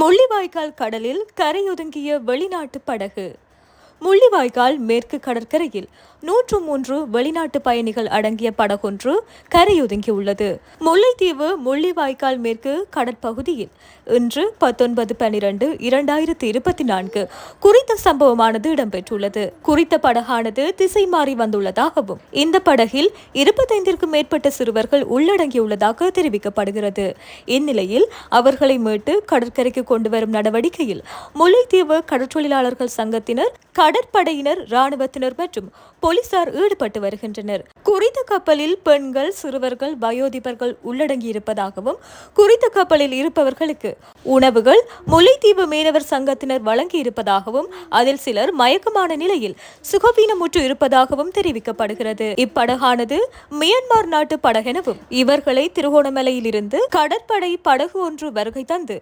முள்ளிவாய்க்கால் கடலில் கரையொதுங்கிய வெளிநாட்டு படகு. முள்ளிவாய்க்கால் மேற்கு கடற்கரையில் நூற்று மூன்று வெளிநாட்டு பயணிகள் அடங்கிய படகொன்று கரையொதுங்கியுள்ளது. முல்லைத்தீவு முள்ளிவாய்க்கால் மேற்கு கடற்பகுதியில் இன்று பத்தொன்பது பனிரெண்டு இரண்டாயிரத்தி இருபத்தி நான்கு குறித்த சம்பவமானது இடம்பெற்றுள்ளது. குறித்த படகானது திசை மாறி வந்துள்ளதாகவும் இந்த படகில் இருபத்தைந்திற்கும் மேற்பட்ட சிறுவர்கள் உள்ளடங்கியுள்ளதாக தெரிவிக்கப்படுகிறது. இந்நிலையில் அவர்களை மீட்டு கடற்கரைக்கு கொண்டு வரும் நடவடிக்கையில் முல்லைத்தீவு கடற்றொழிலாளர்கள் சங்கத்தினர் கடற்படையினர் ராணுவத்தினர் மற்றும் போலீசார் ஈடுபட்டு வருகின்றனர். குறித்த கப்பலில் பெண்கள் சிறுவர்கள் வயோதிபர்கள் உள்ளடங்கியிருப்பதாகவும் குறித்த கப்பலில் இருப்பவர்களுக்கு உணவுகள் முல்லைத்தீவு மீனவர் சங்கத்தினர் வழங்கியிருப்பதாகவும் அதில் சிலர் மயக்கமான நிலையில் சுகவீனமுற்று இருப்பதாகவும் தெரிவிக்கப்படுகிறது. இப்படகானது மியான்மர் நாட்டு படகெனவும் இவர்களை திருகோணமலையிலிருந்து கடற்படை படகு ஒன்று வருகை தந்து